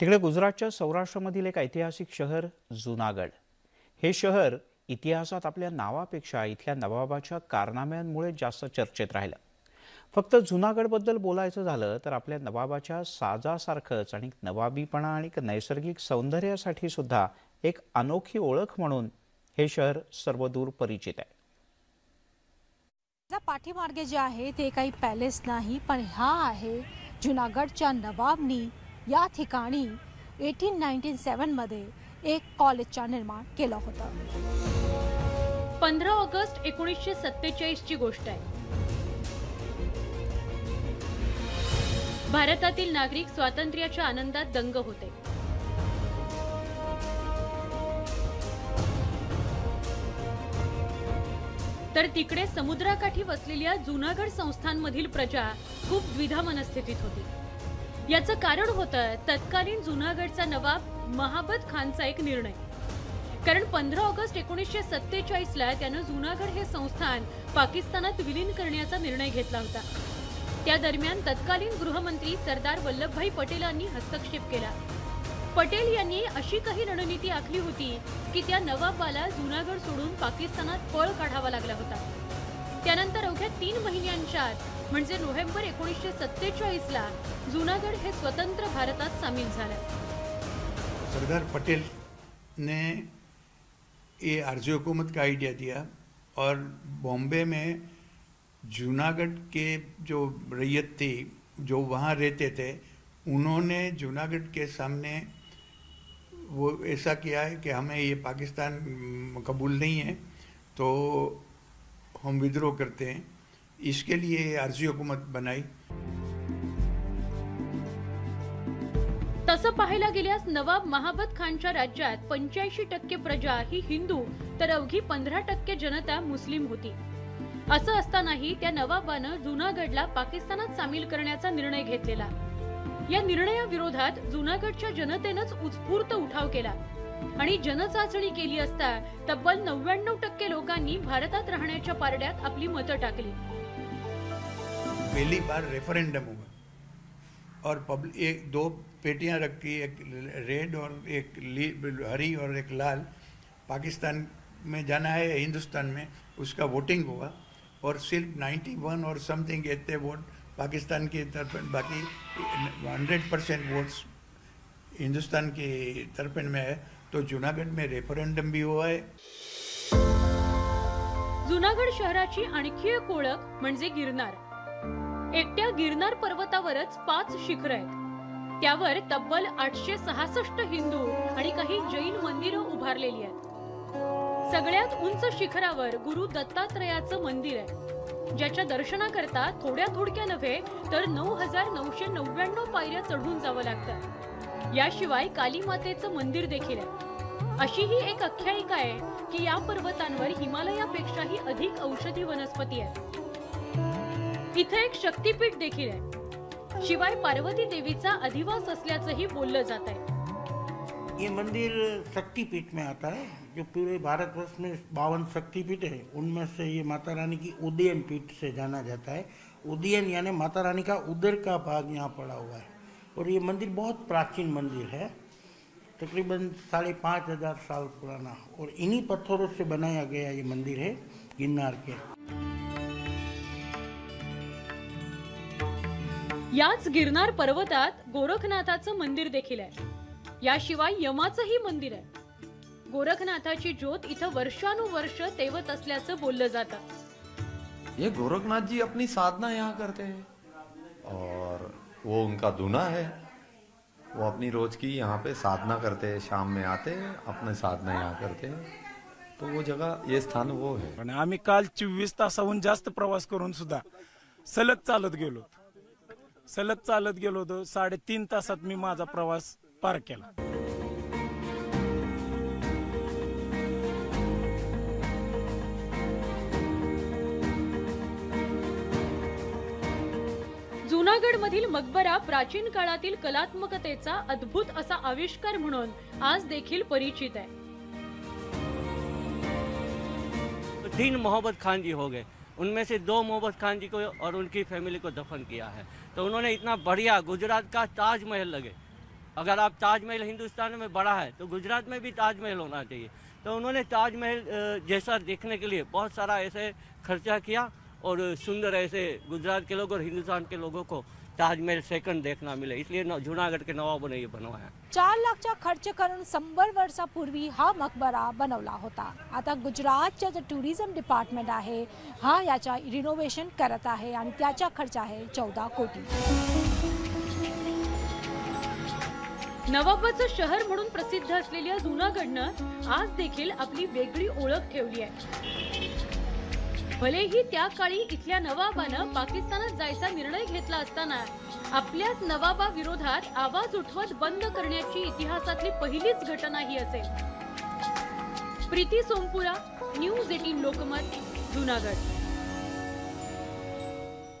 तिकडे गुजरातच्या सौराष्ट्रामधील एक ऐतिहासिक शहर जुनागड हे शहर इतिहासात आपल्या नावापेक्षा इथल्या नवाबाच्या कारनाम्यांमुळे जास्त चर्चेत राहिलं. फक्त जुनागडबद्दल बोलायचं झालं तर आपल्या नवाबाच्या साजासारखंच आणि नवाबीपणा आणि नैसर्गिक सौंदर्यासाठी सुद्धा एक अनोखी ओळख म्हणून हे शहर सर्वदूर परिचित आहे. पाठीमार्गे जे आहे ते काही पॅलेस नाही पण हा आहे जुनागडच्या नवाबनी या ठिकाणी एटीन नाईन्टीन सेवनमध्ये एक कॉलेजचा निर्माण केलं होतं. पंधरा ऑगस्ट एकोणीसशे सत्तेचाळीसची गोष्ट आहे. भारतातील नागरिक स्वातंत्र्याच्या आनंदात दंग होते. तर तिकडे समुद्राकाठी वसलेल्या जुनागड संस्थांमधील प्रजा खूप द्विधा मनस्थितीत होती. याचं कारण होतं तत्कालीन जुनागडचा नवाब महाबत खानचा एक निर्णय. कारण पंधरा ऑगस्ट एकोणीसशे सत्तेचाळीसला त्यानं जुनागड हे संस्थान पाकिस्तानात विलीन करण्याचा निर्णय घेतला होता. त्या दरम्यान तत्कालीन गृहमंत्री सरदार वल्लभभाई पटेलांनी हस्तक्षेप केला. पटेल यांनी अशी काही रणनीती आखली होती की त्या नवाबाला जुनागड सोडून पाकिस्तानात पळ काढावा लागला होता. त्यानंतर अवघ्या तीन महिन्यांच्या म्हणजे नोव्हेंबर एकोणीसशे सत्तेचाळीसला जुना जुनागड हे स्वतंत्र भारतात सामील झालं. सरदार पटेल ने ये आरजी हुकूमत का आइडिया दिया और बॉम्बे में जूनागढ़ के जो रैयत थी, जो वहाँ रहते थे, उन्होंने जूनागढ़ के सामने वो ऐसा किया है कि हमें ये पाकिस्तान कबूल नहीं है तो हम विद्रोह करते हैं। इसके लिए आरजी हुकूमत बनाई। तसं पाहायला गेल्यास नवाब महाबत खानच्या राज्यात पंच्याऐंशी टक्के प्रजा ही हिंदू तर अवघी पंधरा टक्के जनता मुस्लिम होती. असं असतानाही त्या नवाबानं जुनागडला पाकिस्तानात सामील करण्याचा निर्णय घेतलेला. या निर्णयाविरोधात जुनागडच्या जनतेनंच उत्स्फूर्त उठाव केला. आणि जनचाचणी केली असता तब्बल नव्याण्णव टक्के लोकांनी भारतात राहण्याच्या पारड्यात आपली मतं टाकली. पहिली बार रेफरेंडम हुआ और पब्लिक एक, दो पेटियाँ रखी, एक रेड और एक हरी और एक लाल। पाकिस्तान में जाना है, हिंदुस्तान में, उसका वोटिंग हुआ। और सिर्फ़ 91 और समथिंग इतने वोट पाकिस्तान की तरफ़, बाकी 100 परसेंट वोट्स हिंदुस्तान की तरफ़ में है। तो जूनागढ़ में रेफरेंडम भी हुआ है। जुनागड शहराची आणखी एक गिरनार। एकट्या गिरनार पर्वतावरच पाच शिखर आहेत. त्यावर तब्बल आठशे सहासष्ट हिंदू आणि काही जैन मंदिरं उभारलेली आहेत. सगळ्यात उंच शिखरावर गुरु दत्तात्रयाचं मंदिर आहे. ज्याच्या दर्शनाकरता थोड्या थोडक्या नव्हे तर नऊ हजार नऊशे नव्याण्णव पायऱ्या चढून जावं लागतं. याशिवाय काली मातेचं मंदिर देखील आहे. अशी ही एक आख्यायिका आहे की या पर्वतांवर हिमालयापेक्षाही अधिक औषधी वनस्पती आहेत. इथे एक शक्तीपीठ देखील आहे. शिवाय पार्वती देवीचा अधिवास असल्याचंही बोललं जात आहे. ये मंदिर शक्तिपीठ में आता है, जो पूरे भारतवर्ष में बावन शक्तिपीठ है, उनमें से ये माता रानी की उदयन पीठ से जाना जाता है। उदयन यानी माता रानी का उदर का भाग यहाँ पड़ा हुआ है। और ये मंदिर बहुत प्राचीन मंदिर है, तकरीबन साढ़े पाँच हज़ार साल पुराना। और इन्हीं पत्थरों से बनाया गया ये मंदिर है, गिरनार के। याच गिरनार पर्वतात गोरखनाथाचं मंदिर देखील आहे. याशिवाय यमाचंही मंदिर आहे. गोरखनाथाची ज्योत इथं वर्षानुवर्ष तेवत असल्याचं बोललं जातं. ये गोरखनाथ जी अपनी साधना यहाँ करते हैं। और वो उनका दूना है। वो अपनी रोज की यहाँ पे साधना करते हैं शाम में आते हैं अपने साधना यहाँ करते हैं। तो वो जगह ये स्थान वो है। आणि आम्ही काल चोवीस तासाहून जास्त प्रवास करून सुद्धा सलग चालत गेलो सलग चालत गेलो होतो. साडेतीन तासात मी माझा प्रवास पार केला. जुनागड मधील मकबरा प्राचीन काळातील कलात्मकतेचा अद्भुत असा आविष्कार म्हणून आज देखील परिचित आहे. तीन मोहब्बत खान जी हो गए। उनमें से दो मोहब्बत खान जी को और उनकी फैमिली को दफन किया है। तो उन्होंने इतना बढ़िया गुजरात का ताजमहल लगे। अगर आप ताजमहल हिंदुस्तान में बड़ा है तो गुजरात में भी ताजमहल होना चाहिए। तो उन्होंने ताजमहल जैसा देखने के लिए बहुत सारा ऐसे खर्चा किया। और सुंदर ऐसे गुजरात के लोग और हिंदुस्तान के लोगों को ताजमहल सेकंड देखना मिले। इसलिए जूनागढ़ के नवाबों ने ये बनवाया। चार लाखचा खर्च करून शंभर वर्षापूर्वी हा मकबरा बनवला होता। आता गुजरातच्या जे टुरिझम डिपार्टमेंट आहे हा याच्या रिनोव्हेशन करत आहे आणि त्याचा खर्च आहे चौदा कोटी. नवाबाचं शहर म्हणून प्रसिद्ध असलेल्या जुनागडनं आज देखील आपली वेगळी ओळख ठेवली आहे. भलेही त्या काळी इथल्या नवाबानं पाकिस्तानात जायचा निर्णय घेतला असताना आपल्याच नवाबा विरोधात आवाज उठवत बंद करण्याची इतिहासातली पहिलीच घटना ही असेल. Preeti Sompura news eighteen Lokmat Junagadh.